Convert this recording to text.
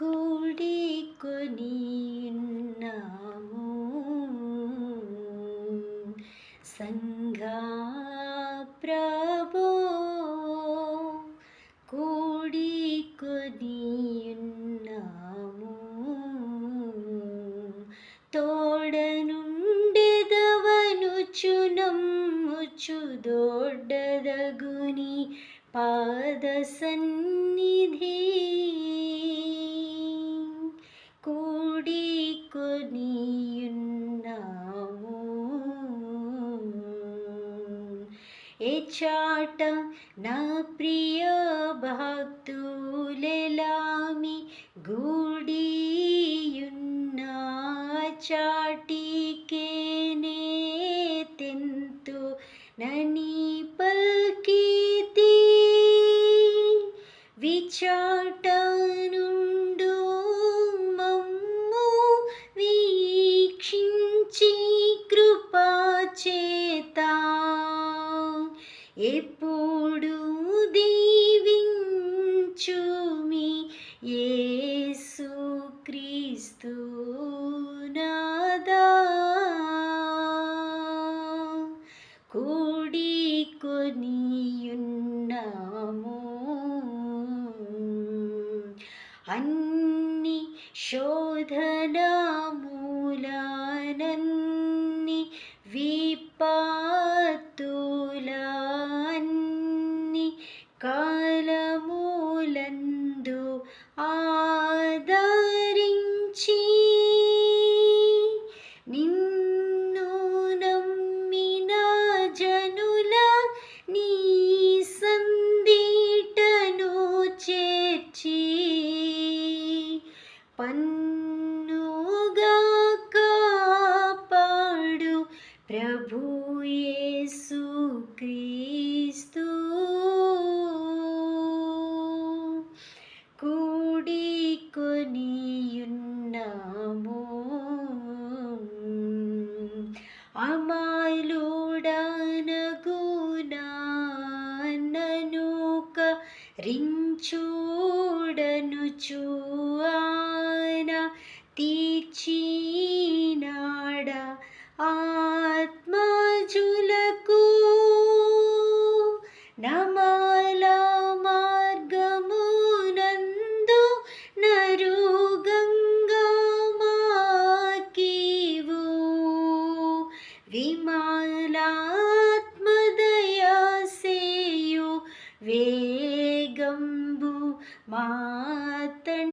కూడి కొని ఉన్నాము సంఘా ప్రభు కూడి కొని ఉన్నాము తోడనుండెదవనుచు నమ్ముచు దొడ్డదగుని పాద ఏ చాట నా ప్రియ భక్తులెలామి గూడియున్న చాటికేనే తెంతు నని పల్కీతి విచాట నుండు మమ్ము వీక్షించి కృపాచేత ఎప్పుడు దీవించుమి యేసు క్రీస్తు నాదా? కూడి కొనియున్నాము. అన్ని శోధన మూలానన్ని కాలమూలందు ఆదరించి నిన్ను నమ్మిన జనుల నీ సందీటను చేర్చి పన్నుగా అమాయిలుడనగునా నను కరించూడనుచు ఆయన తీ विमालात्मदया सेयो वेगम्बु मा